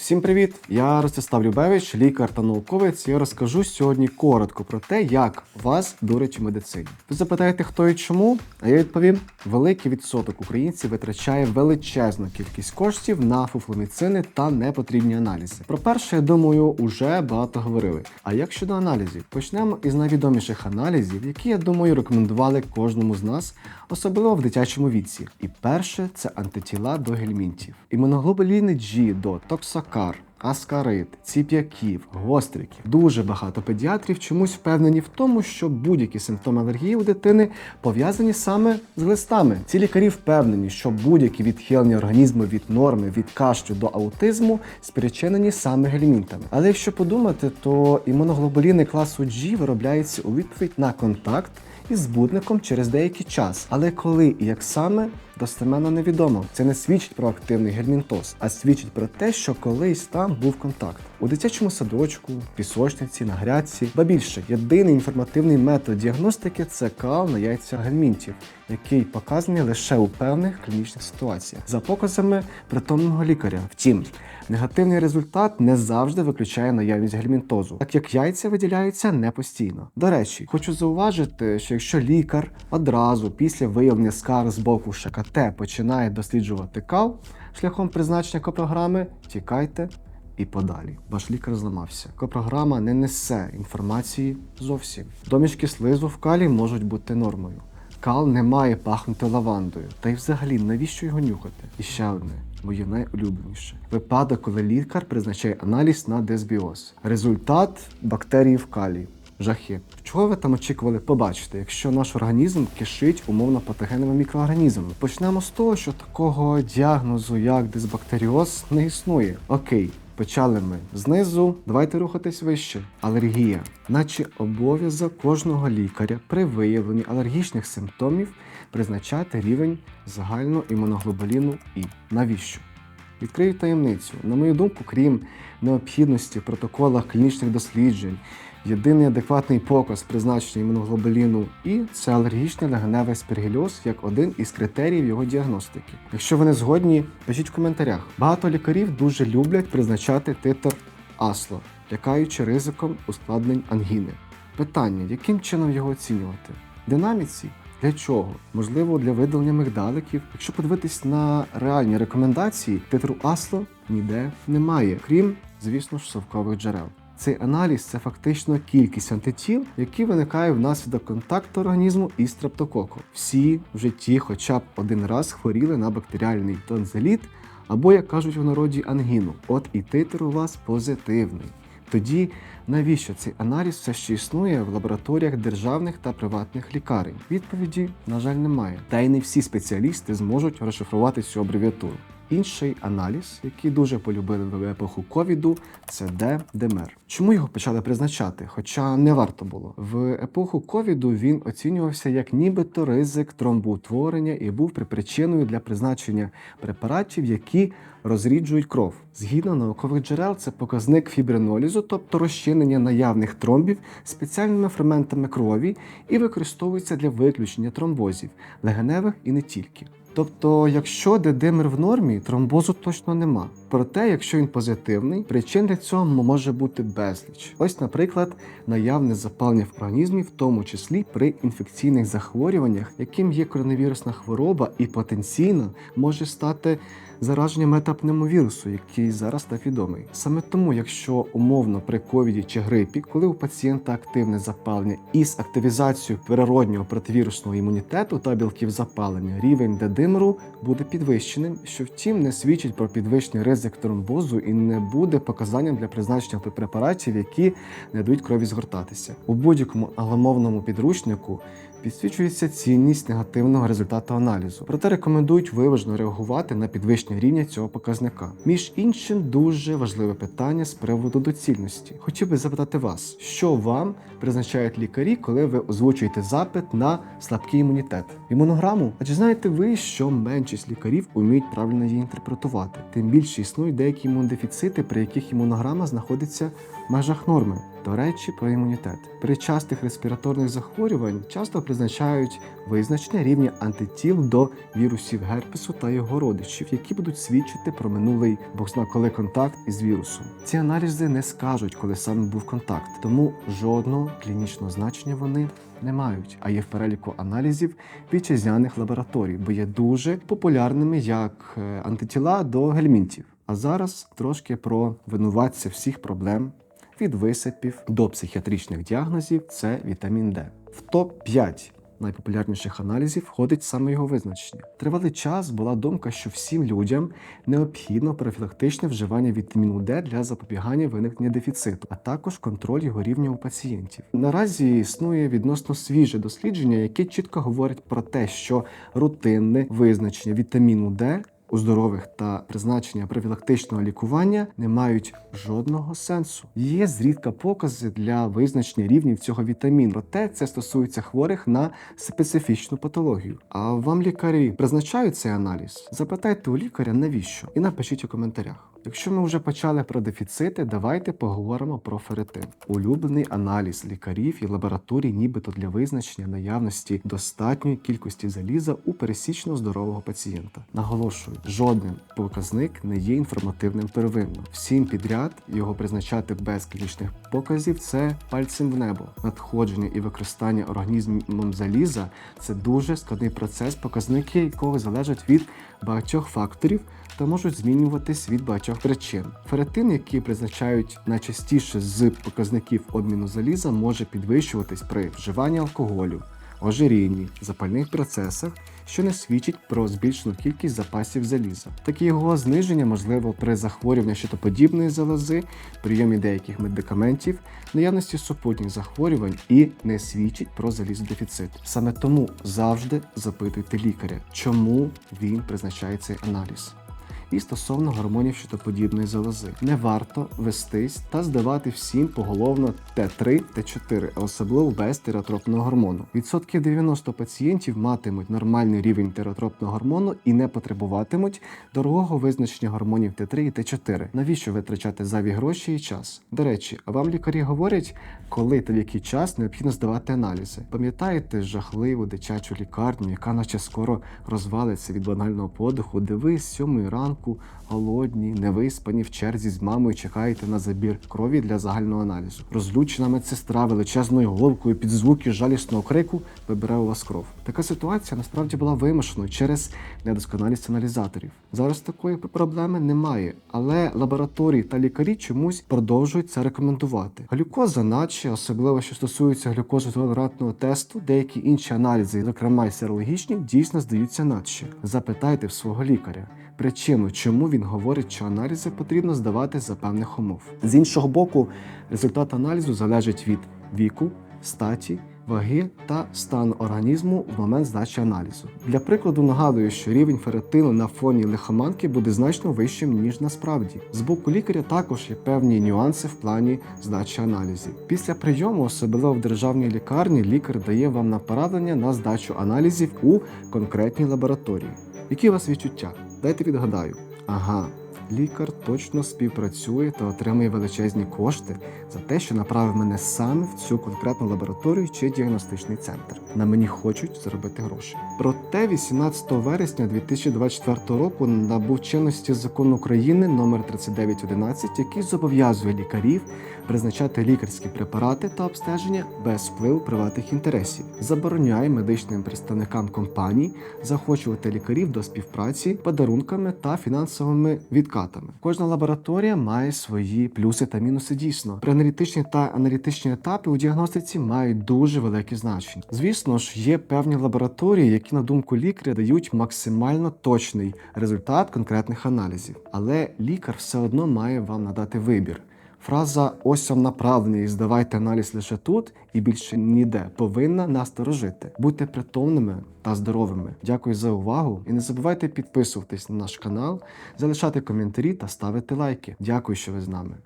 Всім привіт! Я Ростислав Любевич, лікар та науковець. Я розкажу сьогодні коротко про те, як вас дурять в медицині. Ви запитаєте, хто і чому? А я відповім: великий відсоток українців витрачає величезну кількість коштів на фуфломіцини та непотрібні аналізи. Про перше, я думаю, уже багато говорили. А як щодо аналізів, почнемо із найвідоміших аналізів, які я думаю рекомендували кожному з нас, особливо в дитячому віці. І перше це антитіла до гельмінтів. Імуноглобуліни G до токсокар. Аскарит, ціп'яків, гостриків. Дуже багато педіатрів чомусь впевнені в тому, що будь-які симптоми алергії у дитини пов'язані саме з глистами. Ці лікарі впевнені, що будь-які відхилення організму від норми, від кашлю до аутизму спричинені саме гельмінтами. Але якщо подумати, то імуноглобуліни класу G виробляються у відповідь на контакт із збудником через деякий час. Але коли і як саме достеменно невідомо. Це не свідчить про активний гельмінтоз, а свідчить про те, що колись там був контакт. У дитячому садочку, пісочниці, на грядці, ба більше єдиний інформативний метод діагностики це кал на яйця гельмінтів, який показаний лише у певних клінічних ситуаціях за показами притомного лікаря. Втім, негативний результат не завжди виключає наявність гельмінтозу, так як яйця виділяються не постійно. До речі, хочу зауважити, що якщо лікар одразу після виявлення скарг з боку ШКТ починає досліджувати кал шляхом призначення копрограми, тікайте і подалі. Ваш лікар зламався. Копрограма не несе інформації зовсім. Домішки слизу в калі можуть бути нормою. Кал не має пахнути лавандою. Та й взагалі навіщо його нюхати? І ще одне. Моє найулюбленіше випадок, коли лікар призначає аналіз на дисбіоз. Результат бактерії в калі. Жахи. Чого ви там очікували побачити, якщо наш організм кишить умовно патогенними мікроорганізмами? Почнемо з того, що такого діагнозу, як дисбактеріоз, не існує. Окей. Почали ми знизу, давайте рухатись вище. Алергія, наче обов'язок кожного лікаря при виявленні алергічних симптомів призначати рівень загального імуноглобуліну І. Навіщо? Відкрию таємницю. На мою думку, крім необхідності в протоколах клінічних досліджень, єдиний адекватний показ призначення імуноглобуліну І це алергічний легеневий спергільоз як один із критеріїв його діагностики. Якщо ви не згодні, пишіть в коментарях. Багато лікарів дуже люблять призначати титр АСЛО, лякаючи ризиком ускладнень ангіни. Питання, яким чином його оцінювати? Динаміці? Для чого? Можливо, для видалення мигдаликів. Якщо подивитись на реальні рекомендації, титру АСЛО ніде немає, крім, звісно ж, совкових джерел. Цей аналіз це фактично кількість антитіл, які виникають внаслідок контакту організму із стрептококом. Всі в житті хоча б один раз хворіли на бактеріальний тонзиліт або, як кажуть у народі, ангіну. От і титр у вас позитивний. Тоді навіщо цей аналіз все ще існує в лабораторіях державних та приватних лікарень? Відповіді, на жаль, немає. Та й не всі спеціалісти зможуть розшифрувати цю абревіатуру. Інший аналіз, який дуже полюбили в епоху ковіду, це ДДМР. Чому його почали призначати? Хоча не варто було. В епоху ковіду він оцінювався як нібито ризик тромбоутворення і був припричиною для призначення препаратів, які розріджують кров. Згідно наукових джерел, це показник фібринолізу, тобто розчинення наявних тромбів спеціальними ферментами крові, і використовується для виключення тромбозів, легеневих і не тільки. Тобто, якщо дедимер в нормі, тромбозу точно нема. Проте, якщо він позитивний, причин для цього може бути безліч. Ось, наприклад, наявне запалення в організмі, в тому числі при інфекційних захворюваннях, яким є коронавірусна хвороба, і потенційно може стати зараження метапневмовірусу, який зараз так відомий. Саме тому, якщо умовно при ковіді чи грипі, коли у пацієнта активне запалення із активізацією природнього противірусного імунітету та білків запалення, рівень дедимеру буде підвищеним, що втім не свідчить про підвищений ризик тромбозу і не буде показанням для призначення препаратів, які не дають крові згортатися. У будь-якому аломовному підручнику підсвічується цінність негативного результату аналізу, проте рекомендують виважно реагувати на підвищення рівня цього показника. Між іншим, дуже важливе питання з приводу доцільності. Хотів би запитати вас, що вам призначають лікарі, коли ви озвучуєте запит на слабкий імунітет? Імунограму? А чи знаєте ви, що меншість лікарів уміють правильно її інтерпретувати? Тим більше існують деякі імунодефіцити, при яких імунограма знаходиться межах норми. До речі, про імунітет. При частих респіраторних захворювань часто призначають визначення рівня антитіл до вірусів герпесу та його родичів, які будуть свідчити про минулий бог зна коли контакт із вірусом. Ці аналізи не скажуть, коли саме був контакт, тому жодного клінічного значення вони не мають, а є в переліку аналізів вітчизняних лабораторій, бо є дуже популярними як е, антитіла до гельмінтів. А зараз трошки про винуватця всіх проблем від висипів до психіатричних діагнозів це вітамін Д. В топ 5 найпопулярніших аналізів входить саме його визначення. Тривалий час була думка, що всім людям необхідно профілактичне вживання вітаміну Д для запобігання виникнення дефіциту, а також контроль його рівня у пацієнтів. Наразі існує відносно свіже дослідження, яке чітко говорить про те, що рутинне визначення вітаміну Д у здорових та призначення профілактичного лікування не мають жодного сенсу. Є зрідка покази для визначення рівнів цього вітаміну, проте це стосується хворих на специфічну патологію. А вам лікарі призначають цей аналіз? Запитайте у лікаря навіщо і напишіть у коментарях. Якщо ми вже почали про дефіцити, давайте поговоримо про ферритин. Улюблений аналіз лікарів і лабораторій, нібито для визначення наявності достатньої кількості заліза у пересічно здорового пацієнта. Наголошую, жоден показник не є інформативним первинно. Всім підряд його призначати без клінічних показів це пальцем в небо. Надходження і використання організмом заліза це дуже складний процес, показники якого залежать від багатьох факторів та можуть змінюватись від багатьох причин. Ферритин, який призначають найчастіше з показників обміну заліза, може підвищуватись при вживанні алкоголю, ожирінні, запальних процесах, що не свідчить про збільшену кількість запасів заліза. Таке його зниження можливо при захворюванні щитоподібної залози, прийомі деяких медикаментів, наявності супутніх захворювань і не свідчить про залізодефіцит. Саме тому завжди запитуйте лікаря, чому він призначає цей аналіз. І стосовно гормонів щитоподібної залози, не варто вестись та здавати всім поголовно Т3, Т4, а особливо без тиреотропного гормону. Відсотків 90 пацієнтів матимуть нормальний рівень тиреотропного гормону і не потребуватимуть дорогого визначення гормонів Т3 і Т4. Навіщо витрачати зайві гроші і час? До речі, а вам лікарі говорять, коли та в який час необхідно здавати аналізи. Пам'ятаєте жахливу дитячу лікарню, яка наче скоро розвалиться від банального подиху, де ви з сьомої ранку голодні, невиспані в черзі з мамою чекаєте на забір крові для загального аналізу. Розлючена медсестра величезною голкою під звуки жалісного крику вибирає у вас кров. Така ситуація насправді була вимушеною через недосконалість аналізаторів. Зараз такої проблеми немає, але лабораторії та лікарі чомусь продовжують це рекомендувати. Глюкоза, наче особливо що стосується глюкозотолерантного тесту, деякі інші аналізи, зокрема й серологічні, дійсно здаються наче. Запитайте в свого лікаря причину, чому він говорить, що аналізи потрібно здавати за певних умов. З іншого боку, результат аналізу залежить від віку, статі. Ваги та стану організму в момент здачі аналізу. Для прикладу нагадую, що рівень ферритину на фоні лихоманки буде значно вищим, ніж насправді. З боку лікаря також є певні нюанси в плані здачі аналізів. Після прийому, особливо в державній лікарні, лікар дає вам направлення на здачу аналізів у конкретній лабораторії. Які у вас відчуття? Дайте відгадаю. Ага, лікар точно співпрацює та отримує величезні кошти за те, що направив мене саме в цю конкретну лабораторію чи діагностичний центр. На мені хочуть заробити гроші. Проте 18 вересня 2024 року набув чинності закон України номер 3911, який зобов'язує лікарів призначати лікарські препарати та обстеження без впливу приватних інтересів, забороняє медичним представникам компаній захочувати лікарів до співпраці подарунками та фінансовими відкатами. Кожна лабораторія має свої плюси та мінуси дійсно. Преаналітичні та аналітичні етапи у діагностиці мають дуже велике значення. Звісно ж, є певні лабораторії, які, на думку лікаря, дають максимально точний результат конкретних аналізів, але лікар все одно має вам надати вибір. Фраза ось вам направлені. і здавайте аналіз лише тут і більше ніде повинна насторожити. Будьте притомними та здоровими. Дякую за увагу і не забувайте підписуватись на наш канал, залишати коментарі та ставити лайки. Дякую, що ви з нами.